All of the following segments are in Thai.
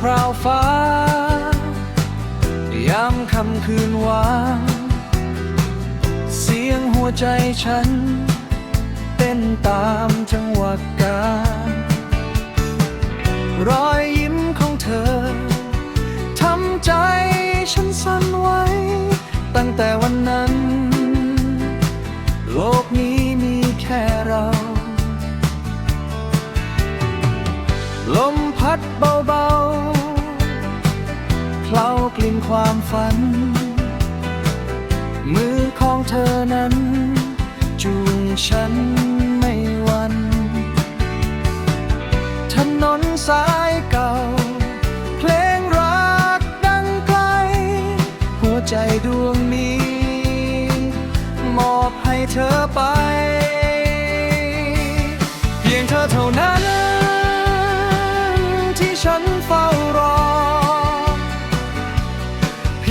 พราวฟ้ายามค่ำคืนว่างเสียงหัวใจฉัน เต้นตามจังหวะการรอ เป็นความฝัน มือของเธอนั้น จูงฉันไม่วัน ถนนสายเก่า เพลงรักดังไกล หัวใจดวงนี้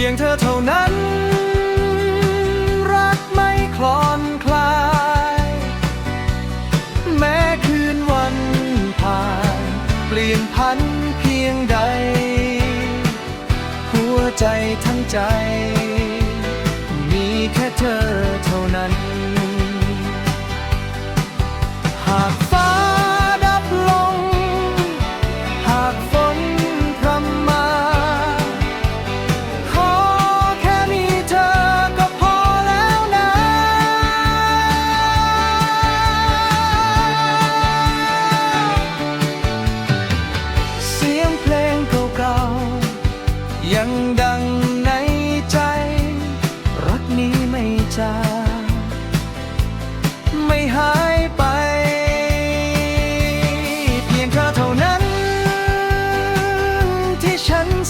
ยงเธอเท่านั้น รักไม่คลอนคลาย แม้คืนวันผ่าน เปลี่ยนพันเพียงใด หัวใจทั้งใจ มีแค่เธอ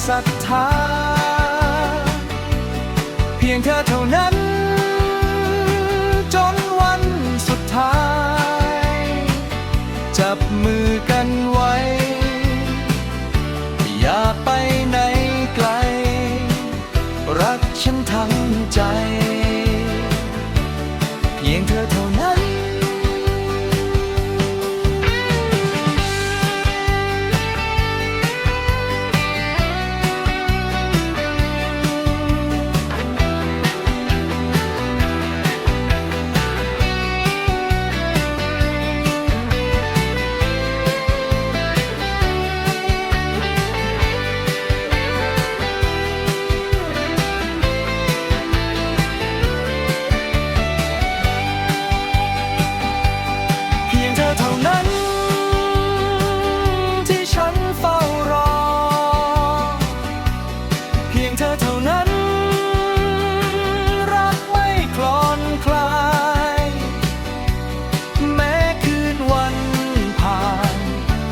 ศรัทธา เพียงเธอเท่านั้น จนวันสุดท้าย จับมือกันไว้ อย่าไปไหนไกล รักฉันทั้งใจ เพียงเธอเท่า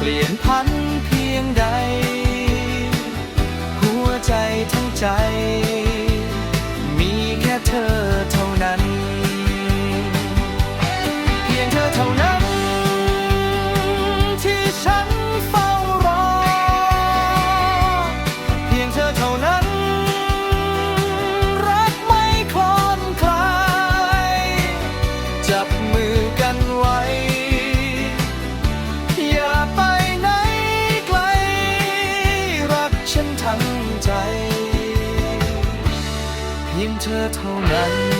เป ฉันทั้งใจ เพียงเธอเท่านั้น